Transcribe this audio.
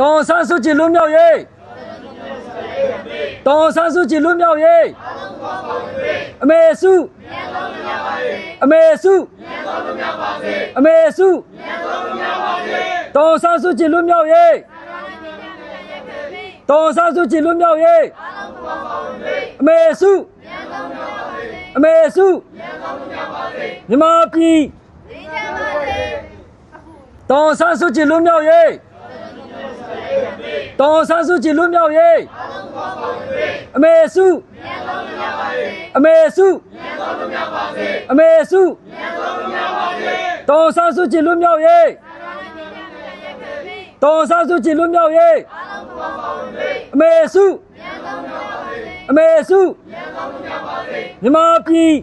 တောင်ဆန်းစုကြည်လွတ်မြောက်ရေးတောင်ဆန်းစုကြည်လွတ်မြောက်ရေးအမေစုအမေစုအမေစုတောင်ဆန်းစုကြည်လွတ်မြောက်ရေးတောင်ဆန်းစုကြည်လွတ်မြောက်ရေးအမေစုအမေစုမြမပြည်တောင်ဆန်းစုကြည်လွတ်မြောက်ရေး တောင်ဆန်းစုကြည်လွတ်မြောက်ရေးအမေစုအမေစုအမေစုတောင်ဆန်းစုကြည်လွတ်မြောက်ရေးတောင်ဆန်းစုကြည်လွတ်မြောက်ရေးအမေစုအမေစုမြမပြည်